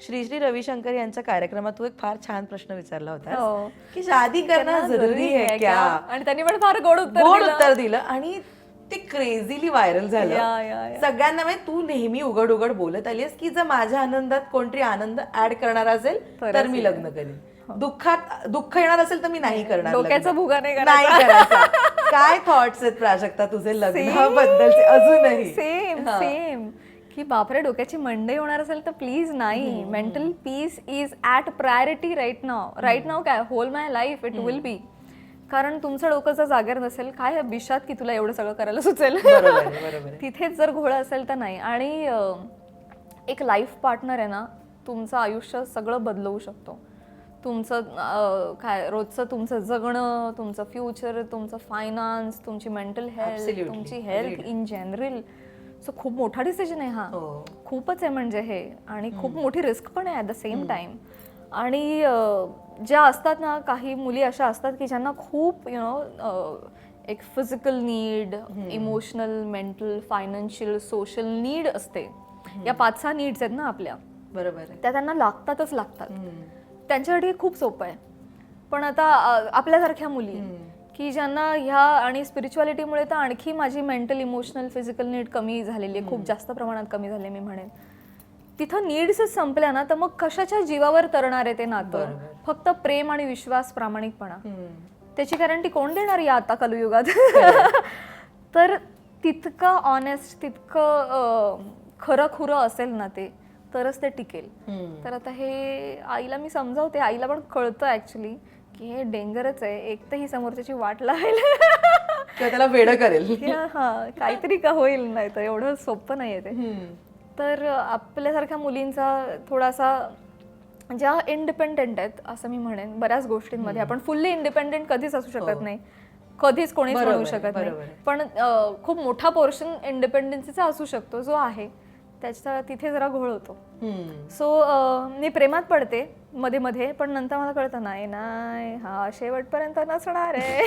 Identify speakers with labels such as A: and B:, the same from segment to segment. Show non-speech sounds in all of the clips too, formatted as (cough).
A: श्री श्री रविशंकर यांच्या कार्यक्रमात तू एक फार छान प्रश्न विचारला
B: हो.
A: होता की शादी करना जरुरी है क्या
B: आणि त्यांनी पण फार गोड उत्तर
A: गोड. उत्तर दिलं आणि ते क्रेझिली व्हायरल झालं. सगळ्यांना म्हणजे तू नेहमी उघड उघड बोलत आलीस की जर माझ्या आनंदात कोणतरी आनंद ऍड करणार असेल तर मी. लग्न करेन दुःखात दुःख येणार असेल तर मी नाही करणार
B: डोक्याचा. भुगा नाही
A: करायचा काय थॉट्स आहेत प्राजक्ता तुझे लग्नाबद्दलचे अजूनही
B: सेम
A: हा.
B: सेम की बापरे डोक्याची मंडई होणार असेल तर प्लीज नाही. Mental peace is at priority right now right now काय? Whole my life it will be कारण तुमचं डोकं जर जागेवर नसेल काय विषात की तुला एवढं सगळं करायला सुचेल. तिथेच जर घोळ असेल तर नाही. आणि एक लाईफ पार्टनर आहे ना तुमचं आयुष्य सगळं बदलवू शकतो. तुमचं काय रोजचं तुमचं जगणं तुमचं फ्युचर तुमचं फायनान्स तुमची मेंटल हेल्थ. तुमची हेल्थ इन जनरल सो खूप मोठा डिसिजन आहे हा.
A: हो.
B: खूपच आहे म्हणजे हे. आणि खूप मोठी रिस्क पण आहे ॲट द सेम टाइम आणि ज्या असतात ना काही मुली अशा असतात की ज्यांना खूप यु नो एक physical need emotional mental financial social need असते. या पाच सहा नीड्स आहेत ना आपल्या.
A: बरोबर
B: त्या त्यांना लागतातच लागतात. त्यांच्यासाठी खूप सोपं आहे. पण आता आपल्यासारख्या मुली की ज्यांना ह्या आणि स्पिरिच्युअलिटीमुळे तर आणखी माझी मेंटल इमोशनल फिजिकल नीड कमी झालेली आहे. खूप जास्त प्रमाणात कमी झाली मी म्हणेन. तिथं नीड्सच संपल्या ना तर मग कशाच्या जीवावर तरणार आहे ते नातं? फक्त प्रेम आणि विश्वास प्रामाणिकपणा. त्याची गॅरंटी कोण देणार या आता कलयुगात? (laughs) तर तितकं ऑनेस्ट तितकं खरं खुरं असेल ना ते तरच ते टिकेल. तर आता हे आईला मी समजावते. आईला पण कळतं ऍक्च्युली की हे डेंजरच आहे एक तर ही समोरच्याची वाट लावायला.
A: किंवा त्याला वेड करेल.
B: हा काहीतरी का होईल नाही तर एवढं सोपं नाही आहे ते. तर आपल्यासारख्या मुलींचा थोडासा ज्या इंडिपेंडेंट आहेत असं मी म्हणेन बऱ्याच गोष्टींमध्ये आपण फुल्ली इंडिपेंडेंट कधीच असू शकत नाही. कधीच कोणीच
A: आहे,
B: शकत नाही. पण खूप मोठा पोर्शन इंडिपेंडन्सीचा असू शकतो जो आहे. त्याचा तिथे जरा घोळ होतो. सो मी प्रेमात पडते मध्ये मध्ये पण नंतर मला कळतं नाही नाही हा शेवटपर्यंत नसणार आहे.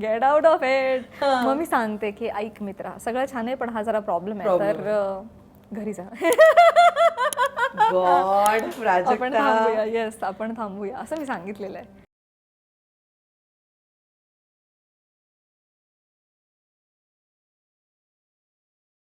B: गेट आउट ऑफ इट मग मी सांगते की ऐक मित्रा सगळं छान आहे पण हा जरा प्रॉब्लेम आहे. तर घरी जा.
A: गॉड
B: आपण थांबूया. येस आपण थांबूया. असं मी सांगितलेलं आहे.